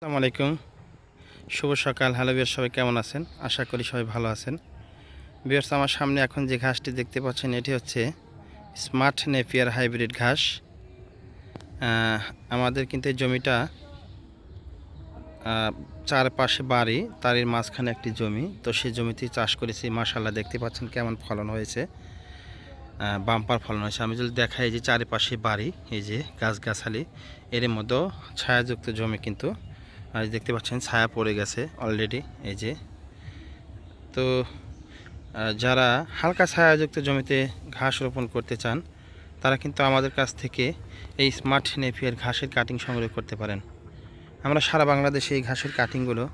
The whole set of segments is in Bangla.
আসসালামু আলাইকুম। শুভ সকাল। হ্যালো বিয়ার সবাই কেমন আছেন? আশা করি সবাই ভালো আছেন। বিয়ার্স আমার সামনে এখন যে ঘাসটি দেখতে পাচ্ছেন, এটি হচ্ছে স্মার্ট নেপিয়ার হাইব্রিড ঘাস। আমাদের কিন্তু এই জমিটা চারপাশে বাড়ি, তারই মাঝখানে একটি জমি। তো সেই জমিতে চাষ করেছি মাসাল্লাহ দেখতে পাচ্ছেন কেমন ফলন হয়েছে। বাম্পার ফলন হয়েছে। আমি যদি দেখাই যে চারিপাশে বাড়ি, এই যে গাছগাছালি এর মধ্যেও ছায়াযুক্ত জমি কিন্তু আর দেখতে পাচ্ছেন, ছায়া পড়ে গেছে অলরেডি এই যে। তো যারা হালকা ছায়াযুক্ত জমিতে ঘাস রোপণ করতে চান, তারা কিন্তু আমাদের কাছ থেকে এই স্মার্ট নেপিয়ার ঘাসের কাটিং সংগ্রহ করতে পারেন। আমরা সারা বাংলাদেশে এই ঘাসের কাটিংগুলো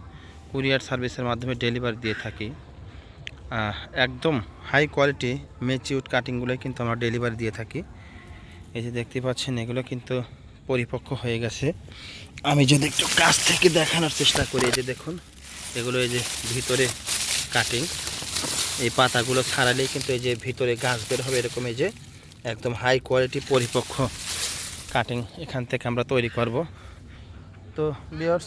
কুরিয়ার সার্ভিসের মাধ্যমে ডেলিভারি দিয়ে থাকি। একদম হাই কোয়ালিটি মেচিউড কাটিংগুলোই কিন্তু আমরা ডেলিভারি দিয়ে থাকি। এই যে দেখতে পাচ্ছেন, এগুলো কিন্তু পরিপক্ক হয়ে গেছে। আমি যদি একটু কাছ থেকে দেখানোর চেষ্টা করি, এই যে দেখুন, এগুলো এই যে ভিতরে কাটিং এই পাতাগুলো ছাড়ালেই কিন্তু এই যে ভিতরে গাছ বের হবে, এরকম এই যে একদম হাই কোয়ালিটি পরিপক্ক কাটিং এখান থেকে আমরা তৈরি করব। তো বিয়ার্স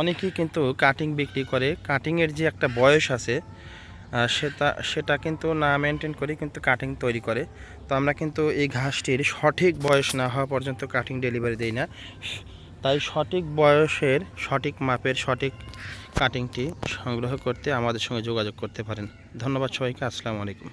অনেকেই কিন্তু কাটিং বিক্রি করে। কাটিংয়ের যে একটা বয়স আছে সেটা সেটা কিন্তু না মেনটেন করে, কিন্তু কাটিং তৈরি করে। তো আমরা কিন্তু এই ঘাসটির সঠিক বয়স না হওয়া পর্যন্ত কাটিং ডেলিভারি দিই না। তাই সঠিক বয়সের সঠিক মাপের সঠিক কাটিংটি সংগ্রহ করতে আমাদের সঙ্গে যোগাযোগ করতে পারেন। ধন্যবাদ সবাইকে, আসসালামু আলাইকুম।